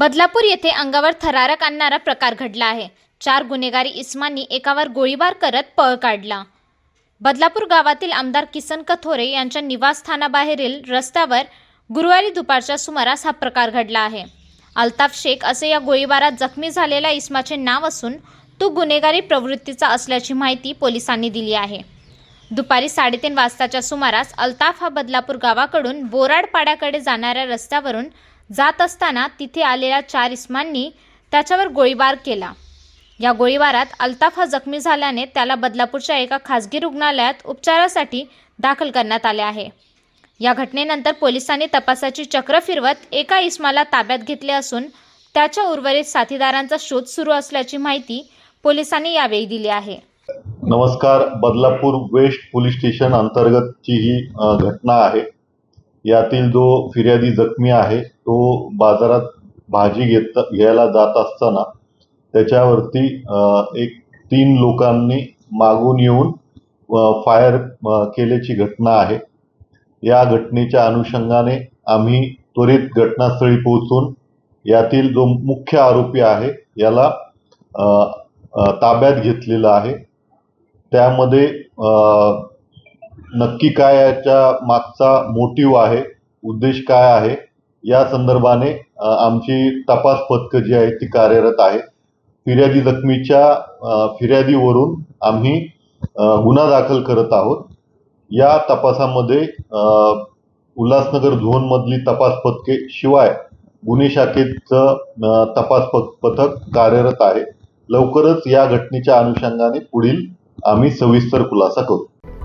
बदलापूर येथे अंगावर थरारक आणणारा प्रकार घडला आहे. चार गुन्हेगारी इस्मांनी एकावर गोळीबार करत पळ काढला. बदलापूर गावातील आमदार किसन कथोरे यांच्या निवासस्थानाबाहेरील रस्त्यावर गुरुवारी दुपारच्या सुमारास हा प्रकार घडला आहे. अल्ताफ शेख असे या गोळीबारात जखमी झालेल्या इस्माचे नाव असून तो गुन्हेगारी प्रवृत्तीचा असल्याची माहिती पोलिसांनी दिली आहे. दुपारी साडेतीन वाजताच्या सुमारास अल्ताफ हा बदलापूर गावाकडून बोराडपाड्याकडे जाणाऱ्या रस्त्यावरून जात असताना तिथे आलेल्या चार इस्मांनी त्याच्यावर गोळीबार केला. या गोळीबारात अल्ताफ हा जखमी झाल्याने त्याला बदलापूरच्या एका खासगी रुग्णालयात उपचारासाठी दाखल करण्यात आले आहे. या घटनेनंतर पोलिसांनी तपासाची चक्र फिरवत एका इस्माला ताब्यात घेतले असून त्याच्या उर्वरित साथीदारांचा शोध सुरू असल्याची माहिती पोलिसांनी यावेळी दिली आहे. नमस्कार. बदलापूर वेस्ट पोलीस स्टेशन अंतर्गतची ही घटना आहे. यातील जो फिर्यादी जखमी आहे तो बाजारात भाजी घेत घ्यायला जात असताना त्याच्यावरती एक तीन लोकांनी मागून येऊन फायर केल्याची घटना आहे. या घटनेच्या अनुषंगाने आम्ही त्वरित घटनास्थळी पोहोचून यातील जो मुख्य आरोपी आहे याला ताब्यात घेतलेला आहे. त्यामध्ये नक्की काय याच्या मागचा मोटिव आहे उद्देश काय आहे या संदर्भाने आमची तपास पथकं जी आहेत ती कार्यरत आहे फिर्यादी जखमीच्या फिर्यादीवरून आम्ही गुन्हा दाखल करत आहोत. या तपासामध्ये उल्हासनगर झोनमधली तपास पथके शिवाय गुन्हे शाखेचं तपास प- पथक कार्यरत आहे. लवकरच या घटनेच्या अनुषंगाने पुढील आम्ही सविस्तर खुलासा करू.